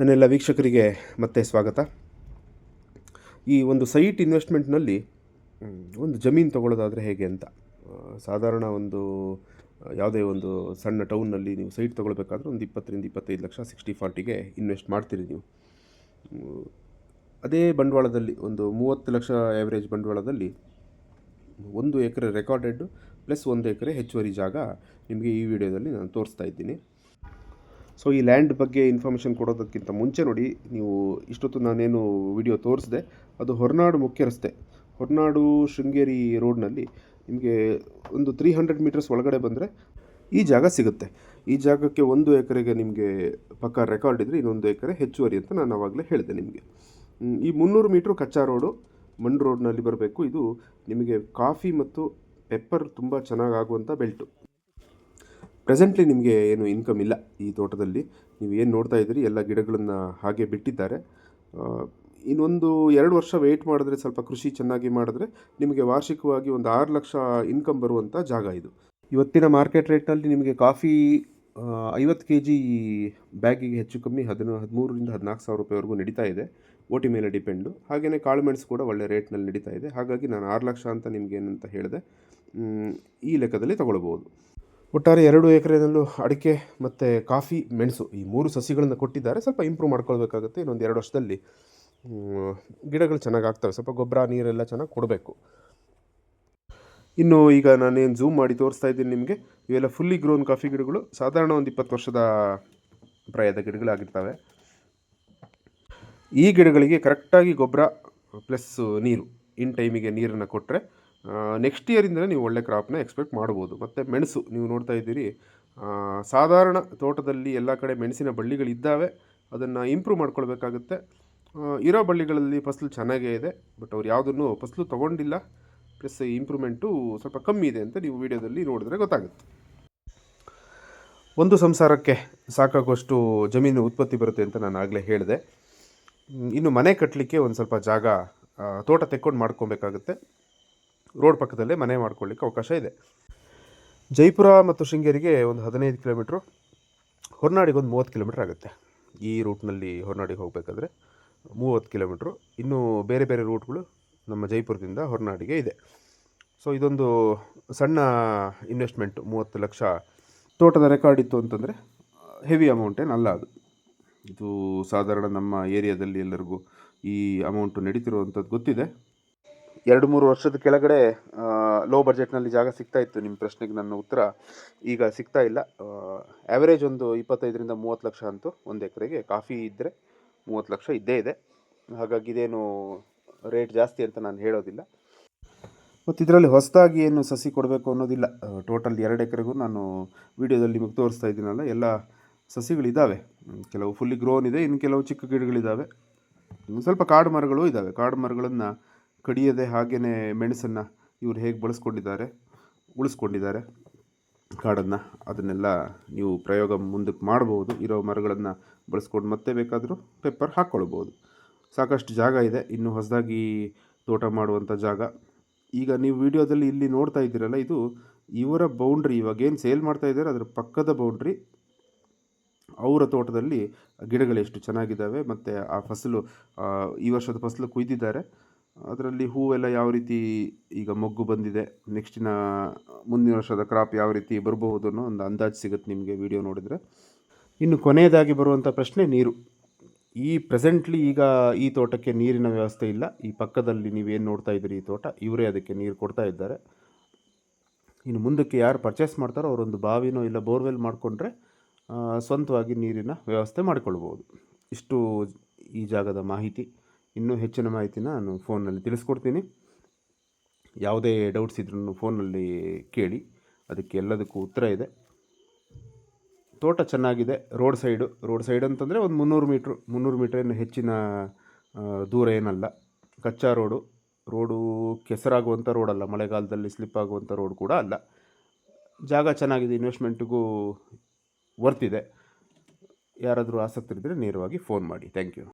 ನನ್ನೆಲ್ಲ ವೀಕ್ಷಕರಿಗೆ ಮತ್ತೆ ಸ್ವಾಗತ. ಈ ಒಂದು ಸೈಟ್ ಇನ್ವೆಸ್ಟ್ಮೆಂಟ್ನಲ್ಲಿ ಒಂದು ಜಮೀನು ತಗೊಳ್ಳೋದಾದರೆ ಹೇಗೆ ಅಂತ. ಸಾಧಾರಣ ಒಂದು, ಯಾವುದೇ ಒಂದು ಸಣ್ಣ ಟೌನ್ನಲ್ಲಿ ನೀವು ಸೈಟ್ ತೊಗೊಳ್ಬೇಕಾದ್ರೆ ಒಂದು ಇಪ್ಪತ್ತರಿಂದ ಇಪ್ಪತ್ತೈದು ಲಕ್ಷ ಸಿಕ್ಸ್ಟಿ ಫಾರ್ಟಿಗೆ ಇನ್ವೆಸ್ಟ್ ಮಾಡ್ತೀರಿ ನೀವು. ಅದೇ ಬಂಡವಾಳದಲ್ಲಿ, ಒಂದು ಮೂವತ್ತು ಲಕ್ಷ ಆ್ಯಾವ್ರೇಜ್ ಬಂಡವಾಳದಲ್ಲಿ, ಒಂದು ಎಕರೆ ರೆಕಾರ್ಡೆಡ್ ಪ್ಲಸ್ ಒಂದು ಎಕರೆ ಹೆಚ್ಚುವರಿ ಜಾಗ ನಿಮಗೆ ಈ ವಿಡಿಯೋದಲ್ಲಿ ನಾನು ತೋರಿಸ್ತಾ ಇದ್ದೀನಿ. ಸೊ ಈ ಲ್ಯಾಂಡ್ ಬಗ್ಗೆ ಇನ್ಫಾರ್ಮೇಷನ್ ಕೊಡೋದಕ್ಕಿಂತ ಮುಂಚೆ ನೋಡಿ, ನೀವು ಇಷ್ಟೊತ್ತು ನಾನೇನು ವಿಡಿಯೋ ತೋರಿಸಿದೆ, ಅದು ಹೊರನಾಡು ಮುಖ್ಯ ರಸ್ತೆ. ಹೊರನಾಡು ಶೃಂಗೇರಿ ರೋಡ್ನಲ್ಲಿ ನಿಮಗೆ ಒಂದು ತ್ರೀ ಹಂಡ್ರೆಡ್ ಮೀಟರ್ಸ್ ಒಳಗಡೆ ಬಂದರೆ ಈ ಜಾಗ ಸಿಗುತ್ತೆ. ಈ ಜಾಗಕ್ಕೆ ಒಂದು ಎಕರೆಗೆ ನಿಮಗೆ ಪಕ್ಕ ರೆಕಾರ್ಡ್ ಇದ್ದರೆ ಇನ್ನೊಂದು ಎಕರೆ ಹೆಚ್ಚುವರಿ ಅಂತ ನಾನು ಆವಾಗಲೇ ಹೇಳಿದೆ ನಿಮಗೆ. ಈ ಮುನ್ನೂರು ಮೀಟ್ರ್ ಕಚ್ಚಾ ರೋಡು ಮಣ್ ರೋಡ್ನಲ್ಲಿ ಬರಬೇಕು. ಇದು ನಿಮಗೆ ಕಾಫಿ ಮತ್ತು ಪೆಪ್ಪರ್ ತುಂಬ ಚೆನ್ನಾಗಿ ಆಗುವಂಥ ಬೆಲ್ಟು. ಪ್ರೆಸೆಂಟ್ಲಿ ನಿಮಗೆ ಏನು ಇನ್ಕಮ್ ಇಲ್ಲ ಈ ತೋಟದಲ್ಲಿ. ನೀವು ಏನು ನೋಡ್ತಾ ಇದ್ದೀರಿ? ಎಲ್ಲ ಗಿಡಗಳನ್ನು ಹಾಗೆ ಬಿಟ್ಟಿದ್ದಾರೆ. ಇನ್ನೊಂದು ಎರಡು ವರ್ಷ ವೆಯ್ಟ್ ಮಾಡಿದ್ರೆ ಸ್ವಲ್ಪ ಕೃಷಿ ಚೆನ್ನಾಗಿ ಮಾಡಿದ್ರೆ ನಿಮಗೆ ವಾರ್ಷಿಕವಾಗಿ ಒಂದು ಆರು ಲಕ್ಷ ಇನ್ಕಮ್ ಬರುವಂಥ ಜಾಗ ಇದು. ಇವತ್ತಿನ ಮಾರ್ಕೆಟ್ ರೇಟ್ನಲ್ಲಿ ನಿಮಗೆ ಕಾಫಿ ಐವತ್ತು ಕೆ ಜಿ ಬ್ಯಾಗಿಗೆ ಹೆಚ್ಚು ಕಮ್ಮಿ ಹದಿನ, ಹದಿಮೂರರಿಂದ ಹದಿನಾಲ್ಕು ಸಾವಿರ ರೂಪಾಯಿವರೆಗೂ ನಡೀತಾ ಇದೆ. ಓಟಿ ಮೇಲೆ ಡಿಪೆಂಡು ಹಾಗೆಯೇ ಕಾಳುಮೆಣಸು ಕೂಡ ಒಳ್ಳೆ ರೇಟ್ನಲ್ಲಿ ನಡೀತಾ ಇದೆ. ಹಾಗಾಗಿ ನಾನು ಆರು ಲಕ್ಷ ಅಂತ ನಿಮಗೇನಂತ ಹೇಳಿದೆ. ಈ ಲೆಕ್ಕದಲ್ಲಿ ತಗೊಳ್ಬೋದು ಒಟ್ಟಾರೆ ಎರಡು ಎಕರೆನಲ್ಲೂ ಅಡಿಕೆ ಮತ್ತು ಕಾಫಿ, ಮೆಣಸು ಈ ಮೂರು ಸಸಿಗಳನ್ನು ಕೊಟ್ಟಿದ್ದಾರೆ. ಸ್ವಲ್ಪ ಇಂಪ್ರೂವ್ ಮಾಡ್ಕೊಳ್ಬೇಕಾಗುತ್ತೆ. ಇನ್ನೊಂದು ಎರಡು ವರ್ಷದಲ್ಲಿ ಗಿಡಗಳು ಚೆನ್ನಾಗಿ ಆಗ್ತವೆ. ಸ್ವಲ್ಪ ಗೊಬ್ಬರ, ನೀರೆಲ್ಲ ಚೆನ್ನಾಗಿ ಕೊಡಬೇಕು. ಇನ್ನು ಈಗ ನಾನೇನು ಝೂಮ್ ಮಾಡಿ ತೋರಿಸ್ತಾ ಇದ್ದೀನಿ ನಿಮಗೆ. ಇವೆಲ್ಲ ಫುಲ್ಲಿ ಗ್ರೋನ್ ಕಾಫಿ ಗಿಡಗಳು. ಸಾಧಾರಣ ಒಂದು ಇಪ್ಪತ್ತು ವರ್ಷದ ಪ್ರಾಯದ ಗಿಡಗಳಾಗಿರ್ತವೆ. ಈ ಗಿಡಗಳಿಗೆ ಕರೆಕ್ಟಾಗಿ ಗೊಬ್ಬರ ಪ್ಲಸ್ ನೀರು, ಇನ್ ಟೈಮಿಗೆ ನೀರನ್ನು ಕೊಟ್ಟರೆ ನೆಕ್ಸ್ಟ್ ಇಯರಿಂದಲೇ ನೀವು ಒಳ್ಳೆ ಕ್ರಾಪ್ನ ಎಕ್ಸ್ಪೆಕ್ಟ್ ಮಾಡ್ಬೋದು. ಮತ್ತು ಮೆಣಸು, ನೀವು ನೋಡ್ತಾ ಇದ್ದೀರಿ ಸಾಧಾರಣ ತೋಟದಲ್ಲಿ ಎಲ್ಲ ಕಡೆ ಮೆಣಸಿನ ಬಳ್ಳಿಗಳಿದ್ದಾವೆ ಅದನ್ನು ಇಂಪ್ರೂವ್ ಮಾಡ್ಕೊಳ್ಬೇಕಾಗುತ್ತೆ. ಇರೋ ಬಳ್ಳಿಗಳಲ್ಲಿ ಫಸಲು ಚೆನ್ನಾಗೇ ಇದೆ ಬಟ್ ಅವ್ರು ಯಾವುದನ್ನು ಫಸಲು ತೊಗೊಂಡಿಲ್ಲ ಪ್ಲಸ್ ಇಂಪ್ರೂವ್ಮೆಂಟು ಸ್ವಲ್ಪ ಕಮ್ಮಿ ಇದೆ ಅಂತ ನೀವು ವಿಡಿಯೋದಲ್ಲಿ ನೋಡಿದ್ರೆ ಗೊತ್ತಾಗುತ್ತೆ. ಒಂದು ಸಂಸಾರಕ್ಕೆ ಸಾಕಾಗುವಷ್ಟು ಜಮೀನು ಉತ್ಪತ್ತಿ ಬರುತ್ತೆ ಅಂತ ನಾನು ಆಗಲೇ ಹೇಳಿದೆ. ಇನ್ನು ಮನೆ ಕಟ್ಟಲಿಕ್ಕೆ ಒಂದು ಸ್ವಲ್ಪ ಜಾಗ ತೋಟ ತೆಕ್ಕೊಂಡು ಮಾಡ್ಕೊಬೇಕಾಗುತ್ತೆ ರೋಡ್ ಪಕ್ಕದಲ್ಲೇ ಮನೆ ಮಾಡ್ಕೊಳ್ಳಿಕ್ಕೆ ಅವಕಾಶ ಇದೆ. ಜೈಪುರ ಮತ್ತು ಶೃಂಗೇರಿಗೆ ಒಂದು ಹದಿನೈದು ಕಿಲೋಮೀಟ್ರು, ಹೊರನಾಡಿಗೆ ಒಂದು ಮೂವತ್ತು ಕಿಲೋಮೀಟ್ರ್ ಆಗುತ್ತೆ. ಈ ರೂಟ್ನಲ್ಲಿ ಹೊರನಾಡಿಗೆ ಹೋಗಬೇಕಾದ್ರೆ ಮೂವತ್ತು ಕಿಲೋಮೀಟ್ರು. ಇನ್ನೂ ಬೇರೆ ಬೇರೆ ರೂಟ್ಗಳು ನಮ್ಮ ಜೈಪುರದಿಂದ ಹೊರನಾಡಿಗೆ ಇದೆ. ಸೊ, ಇದೊಂದು ಸಣ್ಣ ಇನ್ವೆಸ್ಟ್ಮೆಂಟ್ ಮೂವತ್ತು ಲಕ್ಷ ತೋಟದ ರೆಕಾರ್ಡ್ ಇತ್ತು ಅಂತಂದರೆ ಹೆವಿ ಅಮೌಂಟ್ ಅಲ್ಲ ಅದು. ಇದು ಸಾಧಾರಣ ನಮ್ಮ ಏರಿಯಾದಲ್ಲಿ ಎಲ್ಲರಿಗೂ ಈ ಅಮೌಂಟು ನಡೀತಿರುವಂಥದ್ದು ಗೊತ್ತಿದೆ. ಎರಡು ಮೂರು ವರ್ಷದ ಕೆಳಗಡೆ ಲೋ ಬಜೆಟ್ನಲ್ಲಿ ಜಾಗ ಸಿಗ್ತಾ ಇತ್ತು. ನಿಮ್ಮ ಪ್ರಶ್ನೆಗೆ ನನ್ನ ಉತ್ತರ, ಈಗ ಸಿಗ್ತಾ ಇಲ್ಲ. ಆ್ಯಾವರೇಜ್ ಒಂದು ಇಪ್ಪತ್ತೈದರಿಂದ ಮೂವತ್ತು ಲಕ್ಷ ಅಂತೂ ಒಂದು ಎಕರೆಗೆ ಕಾಫಿ ಇದ್ದರೆ ಮೂವತ್ತು ಲಕ್ಷ ಇದ್ದೇ ಇದೆ. ಹಾಗಾಗಿ ಇದೇನು ರೇಟ್ ಜಾಸ್ತಿ ಅಂತ ನಾನು ಹೇಳೋದಿಲ್ಲ. ಮತ್ತು ಇದರಲ್ಲಿ ಹೊಸದಾಗಿ ಏನು ಸಸಿ ಕೊಡಬೇಕು ಅನ್ನೋದಿಲ್ಲ. ಟೋಟಲ್ ಎರಡು ಎಕರೆಗೂ ನಾನು ವಿಡಿಯೋದಲ್ಲಿ ನಿಮಗೆ ತೋರಿಸ್ತಾ ಇದ್ದೀನಲ್ಲ, ಎಲ್ಲ ಸಸಿಗಳಿದ್ದಾವೆ ಕೆಲವು ಫುಲ್ಲಿ ಗ್ರೋನ್ ಇದೆ, ಇನ್ನು ಕೆಲವು ಚಿಕ್ಕ ಗಿಡಗಳಿದ್ದಾವೆ ಇನ್ನು ಸ್ವಲ್ಪ ಕಾಡು ಮರಗಳು ಇದ್ದಾವೆ ಕಾಡು ಮರಗಳನ್ನು ಕಡಿಯದೆ ಹಾಗೆಯೇ ಮೆಣಸನ್ನು ಇವರು ಹೇಗೆ ಬಳಸ್ಕೊಂಡಿದ್ದಾರೆ, ಉಳಿಸ್ಕೊಂಡಿದ್ದಾರೆ, ಕಾಡನ್ನು ಅದನ್ನೆಲ್ಲ ನೀವು ಪ್ರಯೋಗ ಮುಂದಕ್ಕೆ ಮಾಡ್ಬೋದು, ಇರೋ ಮರಗಳನ್ನು ಬಳಸ್ಕೊಂಡು ಮತ್ತೆ ಬೇಕಾದರೂ ಪೇಪರ್ ಹಾಕ್ಕೊಳ್ಬೋದು. ಸಾಕಷ್ಟು ಜಾಗ ಇದೆ, ಇನ್ನು ಹೊಸದಾಗಿ ತೋಟ ಮಾಡುವಂಥ ಜಾಗ. ಈಗ ನೀವು ವಿಡಿಯೋದಲ್ಲಿ ಇಲ್ಲಿ ನೋಡ್ತಾ ಇದ್ದೀರಲ್ಲ, ಇದು ಇವರ ಬೌಂಡ್ರಿ ಇವಾಗ ಏನು ಸೇಲ್ ಮಾಡ್ತಾ ಇದ್ದಾರೆ, ಅದರ ಪಕ್ಕದ ಬೌಂಡ್ರಿ ಅವರ ತೋಟದಲ್ಲಿ ಗಿಡಗಳು ಎಷ್ಟು ಚೆನ್ನಾಗಿದ್ದಾವೆ, ಮತ್ತು ಆ ಫಸಲು ಈ ವರ್ಷದ ಫಸಲು ಕುಯ್ದಿದ್ದಾರೆ. ಅದರಲ್ಲಿ ಹೂವೆಲ್ಲ ಯಾವ ರೀತಿ ಈಗ ಮೊಗ್ಗು ಬಂದಿದೆ ನೆಕ್ಸ್ಟಿನ ಮುಂದಿನ ವರ್ಷದ ಕ್ರಾಪ್ ಯಾವ ರೀತಿ ಬರಬಹುದು ಅನ್ನೋ ಒಂದು ಅಂದಾಜು ಸಿಗುತ್ತೆ ನಿಮಗೆ ವಿಡಿಯೋ ನೋಡಿದರೆ. ಇನ್ನು ಕೊನೆಯದಾಗಿ ಬರುವಂಥ ಪ್ರಶ್ನೆ ನೀರು. ಈ ಪ್ರೆಸೆಂಟ್ಲಿ ಈಗ ಈ ತೋಟಕ್ಕೆ ನೀರಿನ ವ್ಯವಸ್ಥೆ ಇಲ್ಲ. ಈ ಪಕ್ಕದಲ್ಲಿ ನೀವೇನು ನೋಡ್ತಾ ಇದ್ದೀರಿ ಈ ತೋಟ? ಇವರೇ ಅದಕ್ಕೆ ನೀರು ಕೊಡ್ತಾ ಇದ್ದಾರೆ. ಇನ್ನು ಮುಂದಕ್ಕೆ ಯಾರು ಪರ್ಚೇಸ್ ಮಾಡ್ತಾರೋ ಅವರೊಂದು ಬಾವಿನೋ ಇಲ್ಲ ಬೋರ್ವೆಲ್ ಮಾಡಿಕೊಂಡ್ರೆ ಸ್ವಂತವಾಗಿ ನೀರಿನ ವ್ಯವಸ್ಥೆ ಮಾಡಿಕೊಳ್ಬೋದು ಇಷ್ಟು ಈ ಜಾಗದ ಮಾಹಿತಿ. ಇನ್ನೂ ಹೆಚ್ಚಿನ ಮಾಹಿತಿನ ನಾನು ಫೋನಲ್ಲಿ ತಿಳಿಸ್ಕೊಡ್ತೀನಿ. ಯಾವುದೇ ಡೌಟ್ಸ್ ಇದ್ರೂ ಫೋನಲ್ಲಿ ಕೇಳಿ, ಅದಕ್ಕೆ ಎಲ್ಲದಕ್ಕೂ ಉತ್ತರ ಇದೆ. ತೋಟ ಚೆನ್ನಾಗಿದೆ ರೋಡ್ ಸೈಡು ರೋಡ್ ಸೈಡ್ ಅಂತಂದರೆ ಒಂದು ಮುನ್ನೂರು ಮೀಟ್ರ್ ಮುನ್ನೂರು ಮೀಟ್ರ್ ಏನು ಹೆಚ್ಚಿನ ದೂರ ಏನಲ್ಲ. ಕಚ್ಚಾ ರೋಡು ರೋಡು ಕೆಸರಾಗುವಂಥ ರೋಡಲ್ಲ ಮಳೆಗಾಲದಲ್ಲಿ ಸ್ಲಿಪ್ ಆಗುವಂಥ ರೋಡ್ ಕೂಡ ಅಲ್ಲ. ಜಾಗ ಚೆನ್ನಾಗಿದೆ ಇನ್ವೆಸ್ಟ್ಮೆಂಟಿಗೂ ವರ್ತಿದೆ ಯಾರಾದರೂ ಆಸಕ್ತಿ ಇದ್ದರೆ ನೇರವಾಗಿ ಫೋನ್ ಮಾಡಿ. Thank you